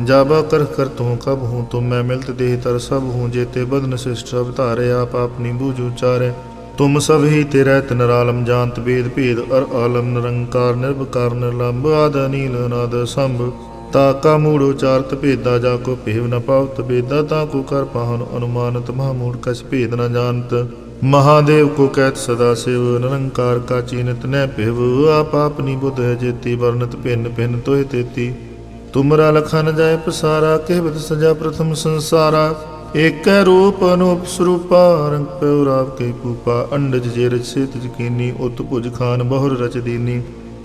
ਜਾਬਾ ਕਰ ਕਰ ਤੂੰ ਕਬ ਹੂੰ, ਤੁਮ ਮੈਂ ਮਿਲਤ ਦੇਹ ਤਰ ਸਭ ਹੂੰ ਜੇਤੇ ਬਦਨ ਸਿਸ਼ਟ ਅਵਤਾਰੇ ਆਪ ਆਪਣੀ ਬੂਝ ਉਚਾਰੇ ਤੁਮ ਸਭ ਹੀ ਤੇ ਰਹਿਤ ਨਰਾਲਮ, ਜਾਣਤ ਬੇਦ ਭੇਦ, ਅਰ ਆਲਮ ਨਿਰੰਕਾਰ ਨਿਰਭਕਾਰ ਨਿਰਲੰਭ ਆਦ ਅਨੀਲ, ਅਨਾਦ ਸੰਭ ਤਾ ਕਾ ਮੂੜ ਉਚਾਰਤ ਭੇਦਾ, ਜਾ ਕੋ ਭੇਵ ਨ ਪਾਵਤ ਬੇਦਾ ਤਾ ਕੋ ਕਰ ਪਾਹਨ ਅਨੁਮਾਨਤ ਮਹਾ ਮੂੜ ਕਛ ਭੇਦ ਨ ਜਾਣਤ। ਮਹਾਦੇਵ ਕੋ ਕਹਿਤ ਸਦਾ ਸਿਵ, ਨਿਰੰਕਾਰ ਕਾ ਚੀਨਤ ਨੈ ਭਿਵ। ਆਪ ਆਪਨੀ ਬੁੱਧ ਜੇਤੀ ਵਰਨਤ ਭਿੰਨ ਭਿੰਨ ਤੋਹਿ ਤੇਤੀ। ਤੁਮਰਾ ਲਖਨ ਜਾਏ ਪਸਾਰਾ ਕਹਿਵਤ ਸਜਾ ਪ੍ਰਥਮ ਸੰਸਾਰਾ। ਏਕੈ ਰੂਪ ਅਨੂਪ ਸਰੂਪਾ, ਰੰਗ ਪਿਉ ਰਾਵ ਕੇ ਪੂਪਾ। ਅੰਡਜ ਜੇ ਰਜ ਸੇਤ ਜਕੀਨੀ ਉਤ ਭੁਜ ਖਾਨ ਬਹੁਰ ਰਚ ਦੀਨੀ।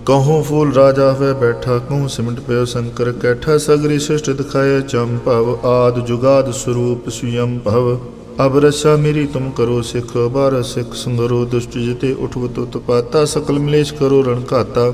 ਕਹੂੰ ਫੂਲ ਰਾਜਾ ਹੋਏ ਬੈਠਾ, ਕਹੂੰ ਸਿਮਟ ਪਿਓ ਸ਼ੰਕਰ ਕੈਠਾ। ਸਗਰੀ ਸ੍ਰਿਸ਼ਟ ਦਿਖਾਏ ਚੰਪਵ ਆਦ ਜੁਗਾਦ ਸਰੂਪ ਸੁਯੰ ਭਵ। ਅਬ ਰਸਾ ਮੇਰੀ ਤੁਮ ਕਰੋ ਸਿਖ ਬਾਰ ਸਿਖ ਸੰਗਰੋ ਦੁਸ਼ਟ ਜਿਤੇ ਉਠਵਤ ਉਤਪਾਤਾ ਸਕਲ ਮਲੇਸ਼ ਕਰੋ ਰਣ ਘਾਤਾ।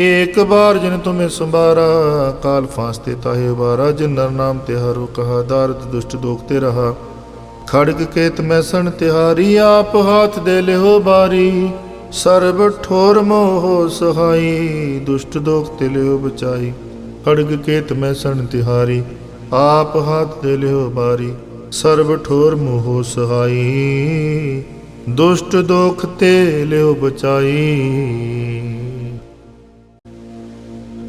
ਏਕ ਬਾਰ ਜਿਨ ਤੁਮੇ ਸੰਭਾਰਾ, ਕਾਲ ਫਾਸਤੇ ਤਾਹੇ ਵਾਰਾ ਜਿਨ ਨਰ ਨਾਮ ਤੇ ਹਰੋ ਕਹਾ ਦਾਰਦ ਦੁਸ਼ਟ ਦੋਖ ਤੇ ਰਹਾ। ਖੜਗ ਕੇਤ ਮੈਸਣ ਤਿਹਾਰੀ, ਆਪ ਹਾਥ ਦੇ ਲਿਓ ਬਾਰੀ। ਸਰਬ ਠੋਰ ਮੋਹ ਸਹਾਈ, ਦੁਸ਼ਟ ਦੋਖ ਤੇ ਲਿਓ ਬਚਾਈ। ਖੜਗ ਕੇਤ ਮੈਸਣ ਤਿਹਾਰੀ, ਆਪ ਹਾਥ ਦੇ ਲਿਓ ਬਾਰੀ। ਸਰਬ ਠੋਰ ਮੋਹ ਸਹਾਈ, ਦੁਸ਼ਟ ਦੋਖ ਤੇ ਲਿਓ ਬਚਾਈ।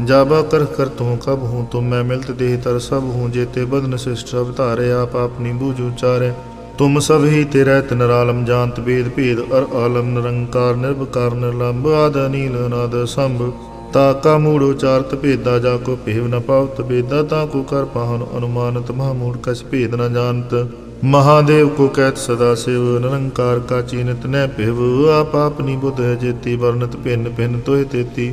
ਜਾਬਾ ਕਰ ਕਰ ਤੂੰ ਕਬ ਹੂੰ ਤੁਮ ਮੈਂ ਮਿਲਤ ਦੇਹ ਤਰ ਸਭ ਹੂੰ ਜੇਤੇ ਬਦਨ ਸਿਸ਼ਟ ਸਭ ਧਾਰੇ, ਆਪ ਆਪਣੀ ਬੂਝ ਉਚਾਰੇ ਤੁਮ ਸਭ ਹੀ ਤੇਰੇ ਤਨਰਾਲਮ ਜਾਣਤ ਬੇਦ ਭੇਦ, ਅਰ ਆਲਮ ਨਿਰੰਕਾਰ ਨਿਰਭਕਾਰ ਨਿਰਲੰਭ ਆਦ ਅਨੀਲ, ਅਨਾਦ ਸੰਭ। ਤਾ ਕਾ ਮੂੜ ਉਚਾਰਤ ਭੇਦਾ, ਜਾ ਕੋ ਭੇਵ ਨ ਪਾਵਤ ਬੇਦਾ ਤਾ ਕੋ ਕਰ ਪਾਹਨ ਅਨੁਮਾਨਤ ਮਹਾ ਮੂੜ ਕਛ ਭੇਦ ਨ ਜਾਣਤ। ਮਹਾਦੇਵ ਕੋ ਕਹਿਤ ਸਦਾ ਸਿਵ, ਨਿਰੰਕਾਰ ਕਾ ਚੀਨਤ ਨੈ ਭਿਵ। ਆਪ ਆਪਨੀ ਬੁੱਧ ਜੇਤੀ ਵਰਨਤ ਭਿੰਨ ਭਿੰਨ ਤੋਹਿ ਤੇਤੀ।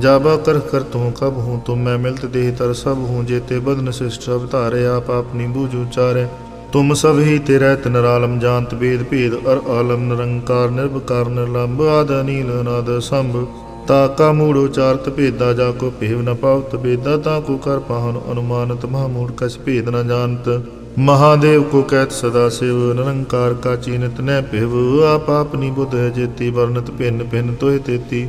ਜਾਬਾ ਕਰ ਕਰ ਤੂੰ ਕਬ ਹੂੰ ਤੁਮ ਮੈਂ ਮਿਲਤ ਦੇਹ ਤਰ ਸਭ ਹੂੰ ਜੇਤੇ ਬਦਨ ਸਿਸ਼ਟ ਸਭ ਧਾਰੇ, ਆਪ ਆਪਣੀ ਬੂਝ ਉਚਾਰੇ ਤੁਮ ਸਭ ਹੀ ਤੇਰੇ ਤਨਰਾਲਮ ਜਾਣਤ ਬੇਦ ਭੇਦ, ਅਰ ਆਲਮ ਨਿਰੰਕਾਰ ਨਿਰਭਕਾਰ ਨਿਰਲੰਭ ਆਦ ਅਨੀਲ, ਅਨਾਦ ਸੰਭ। ਤਾ ਕਾ ਮੂੜ ਉਚਾਰਤ ਭੇਦਾ, ਜਾ ਕੋ ਭੇਵ ਨ ਪਾਵਤ ਬੇਦਾ ਤਾ ਕੋ ਕਰ ਪਾਹਨ ਅਨੁਮਾਨਤ, ਮਹਾ ਮੂੜ ਕਛ ਭੇਦ ਨ ਜਾਣਤ। ਮਹਾਦੇਵ ਕੋ ਕਹਿਤ ਸਦਾ ਸਿਵ, ਨਿਰੰਕਾਰ ਕਾ ਚੀਨਤ ਨੈ ਭਿਵ। ਆਪ ਆਪਨੀ ਬੁੱਧ ਹੈ ਜੇਤੀ ਵਰਨਤ ਭਿੰਨ ਭਿੰਨ ਤੋਹਿ ਤੇਤੀ।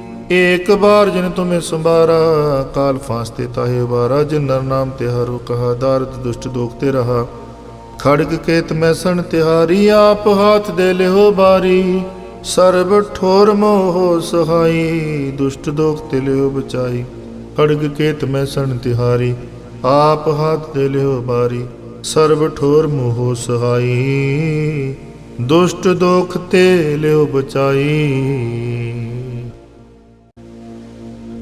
ਏਕ ਬਾਰ ਜਿਨ ਤੁਮੇ ਸੰਭਾਰਾ, ਕਾਲ ਫਾਸਤੇ ਤਾਹੇ ਬਾਰਾ ਜਿਨ ਨਰ ਨਾਮ ਤੇ ਹਰੋ ਕਹਾ ਦਾਰਦ ਦੁਸ਼ਟ ਦੋਖ ਤੇ ਰਹਾ। ਖੜਗ ਕੇਤ ਮੈਂ ਸਣ ਤਿਹਾਰੀ, ਆਪ ਹਾਥ ਦੇ ਲਿਓ ਬਾਰੀ। ਸਰਬ ਠੋਰ ਮੋਹ ਸਹਾਈ, ਦੁਸ਼ਟ ਦੋਖ ਤੇ ਲਿਓ ਬਚਾਈ। ਖੜਗ ਕੇਤ ਮੈਂ ਸਣ ਤਿਹਾਰੀ, ਆਪ ਹਾਥ ਦੇ ਲਿਓ ਬਾਰੀ। ਸਰਬ ਠੋਰ ਮੋਹ ਸਹਾਈ, ਦੁਸ਼ਟ ਦੋਖ ਤੇ ਲਿਓ ਬਚਾਈ।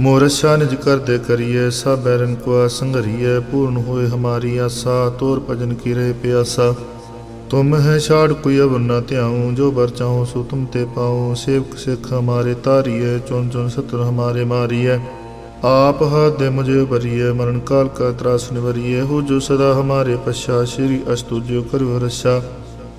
ਮੋਰਸ਼ਾ ਨਿਜ ਕਰ ਦੇ ਕਰੀਏ ਸਭ ਬੈਰਨ ਕੋ ਸੰਗਰੀਏ ਪੂਰਨ ਹੋਏ ਹਮਾਰੀ ਆਸਾ, ਤੋਰ ਭਜਨ ਕੀਰੇ ਪਿਆਸਾ। ਤੁਮ ਹੈ ਛਾੜ ਕੋਈ ਅਵਰ ਨਾ ਧਿਆਉ, ਜੋ ਬਰ ਚਾਹੋ ਸੋ ਤੁਮ ਤੇ ਪਾਉ। ਸੇਵਕ ਸਿੱਖ ਹਮਾਰੇ ਤਾਰੀਏ, ਚੁਣ ਚੁਣ ਸਤਰ ਹਮਾਰੇ ਮਾਰੀਏ। ਆਪ ਹੱਥ ਦੇ ਮੁਝੇ ਭਰੀਏ, ਮਰਨ ਕਾਲ ਕਾ ਤਰਾਸ ਨਿਵਰੀਏ। ਹੋ ਜੋ ਸਦਾ ਹਮਾਰੇ ਪਛਾ, ਸ਼੍ਰੀ ਅਸਤੁ ਜੋ ਕਰੋ ਰਸਾ।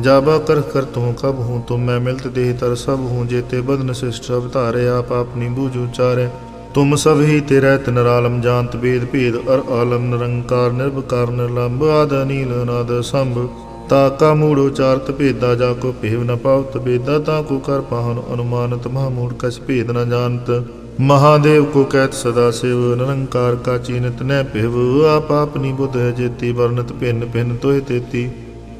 ਜਾਬਾ ਕਰ ਕਰ ਤੂੰ ਕਬ ਹੂੰ ਤੁਮ ਮੈਂ ਮਿਲਤ ਦੇਹ ਤਰ ਸਭ ਹੂੰ ਜੇਤੇ ਬਦਨ ਸਿਸ਼ਟ ਅਵਤਾਰੇ ਆਪ ਆਪਣੀ ਬੂਝ ਉਚਾਰੇ ਤੁਮ ਸਭ ਹੀ ਤੇ ਰਹਿਤ ਨਰਾਲਮ ਜਾਣਤ ਬੇਦ ਭੇਦ ਅਰ ਆਲਮ ਨਿਰੰਕਾਰ ਨਿਰਭਕਾਰ ਨਿਰਲੰਭ ਆਦ ਅਨੀਲ ਅਨਾਦ ਸੰਭ ਤਾ ਕਾ ਮੂੜ ਉਚਾਰਤ ਭੇਦਾ ਜਾ ਕੋ ਭੇਵ ਨ ਪਾਵਤ ਬੇਦਾ ਤਾ ਕੋ ਕਰ ਪਾਹਨ ਅਨੁਮਾਨਤ ਮਹਾ ਮੂੜ ਕਛ ਭੇਦ ਨ ਜਾਣਤ महादेव को कहत सदा शिव निरंकार का चीनत न पिव आप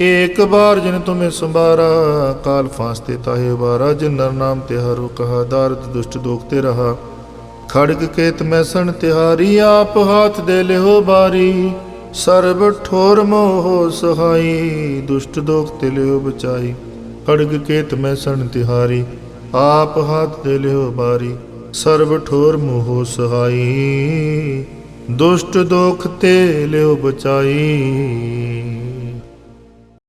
ਜਿਨ ਤੁਮੇ ਸੰਭਾਰਾ, ਕਾਲ ਫਾਂਸਤੇ ਤਾਹੇ ਬਾਰਾ ਜਿਨ ਨਰ ਨਾਮ ਤੇ ਹਰੁ ਕਹਾ ਦਾਰਦ ਦੁਸ਼ਟ ਦੋਖ ਤੇ ਰਹਾ। ਖੜਗ ਕੇਤ ਮੈਂ ਸਣ ਤਿਹਾਰੀ, ਆਪ ਹਾਥ ਦੇ ਲਿਓ ਬਾਰੀ। ਸਰਬ ਠੋਰ ਮੋਹ ਸਹਾਈ, ਦੁਸ਼ਟ ਦੋਖ ਤੇ ਲਿਓ ਬਚਾਈ। ਖੜਗ ਕੇਤ ਮੈਂ ਸਣ ਤਿਹਾਰੀ, ਆਪ ਹਾਥ ਦੇ ਲਿਓ ਬਾਰੀ। ਸਰਬ ਠੋਰ ਮੋਹ ਸਹਾਈ, ਦੁਸ਼ਟ ਦੋਖ ਤੇ ਲਿਓ ਬਚਾਈ।